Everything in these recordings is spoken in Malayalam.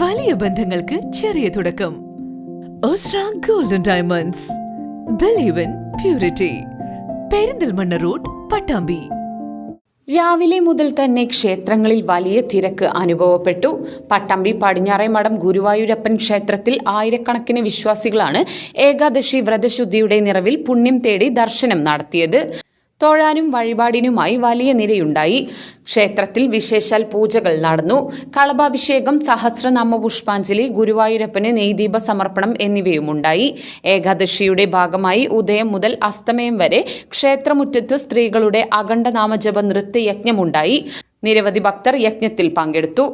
വലിയ ബന്ധങ്ങൾക്ക് ചെറിയ തുടക്കം. Golden diamonds believe in purity Perinthalmanna road Pattambi. രാവിലെ മുതൽ തന്നെ ക്ഷേത്രങ്ങളിൽ വലിയ തിരക്ക് അനുഭവപ്പെട്ടു. പട്ടമ്പി പടിഞ്ഞാറേമഠം ഗുരുവായൂരപ്പൻ ക്ഷേത്രത്തിൽ ആയിരക്കണക്കിന് വിശ്വാസികളാണ് ഏകാദശി വ്രതശുദ്ധിയുടെ നിറവിൽ പുണ്യം തേടി ദർശനം നടത്തിയത്. തൊഴാനും വഴിപാടിനുമായി വലിയ നിരയുണ്ടായി. ക്ഷേത്രത്തിൽ വിശേഷാൽ പൂജകൾ നടന്നു. കളഭാഭിഷേകം സഹസ്രനാമ പുഷ്പാഞ്ജലി ഗുരുവായൂരപ്പന് നെയ്ദീപ സമർപ്പണം എന്നിവയുമുണ്ടായി. ഏകാദശിയുടെ ഭാഗമായി ഉദയം മുതൽ അസ്തമയം വരെ ക്ഷേത്രമുറ്റത്ത് സ്ത്രീകളുടെ അഖണ്ഡ നാമജപ നൃത്തയജ്ഞമുണ്ടായി. നിരവധി ഭക്തർ യജ്ഞത്തിൽ പങ്കെടുത്തു.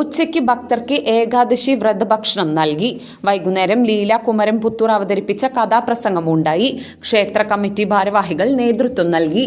ഉച്ചയ്ക്ക് ഭക്തർക്ക് ഏകാദശി വ്രതഭക്ഷണം നൽകി. വൈകുന്നേരം ലീല കുമരൻ പുത്തൂർ അവതരിപ്പിച്ച കഥാപ്രസംഗമുണ്ടായി. ക്ഷേത്ര കമ്മിറ്റി ഭാരവാഹികൾ നേതൃത്വം നൽകി.